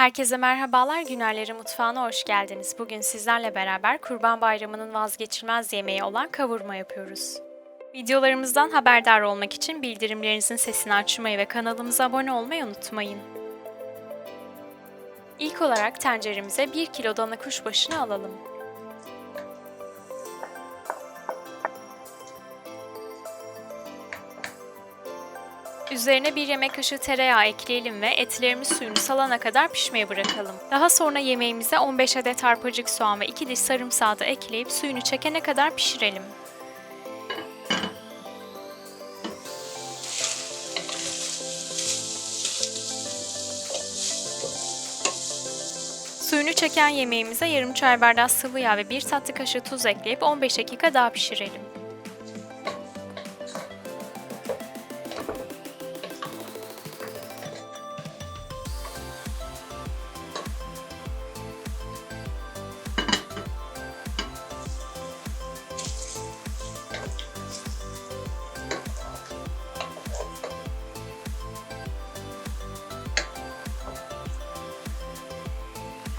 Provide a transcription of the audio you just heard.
Herkese merhabalar, Günerleri Mutfağı'na hoş geldiniz. Bugün sizlerle beraber Kurban Bayramı'nın vazgeçilmez yemeği olan kavurma yapıyoruz. Videolarımızdan haberdar olmak için bildirimlerinizin sesini açmayı ve kanalımıza abone olmayı unutmayın. İlk olarak tenceremize 1 kilo dana kuşbaşını alalım. Üzerine bir yemek kaşığı tereyağı ekleyelim ve etlerimiz suyunu salana kadar pişmeye bırakalım. Daha sonra yemeğimize 15 adet arpacık soğan ve 2 diş sarımsağı da ekleyip suyunu çekene kadar pişirelim. Suyunu çeken yemeğimize yarım çay bardağı sıvı yağ ve 1 tatlı kaşığı tuz ekleyip 15 dakika daha pişirelim.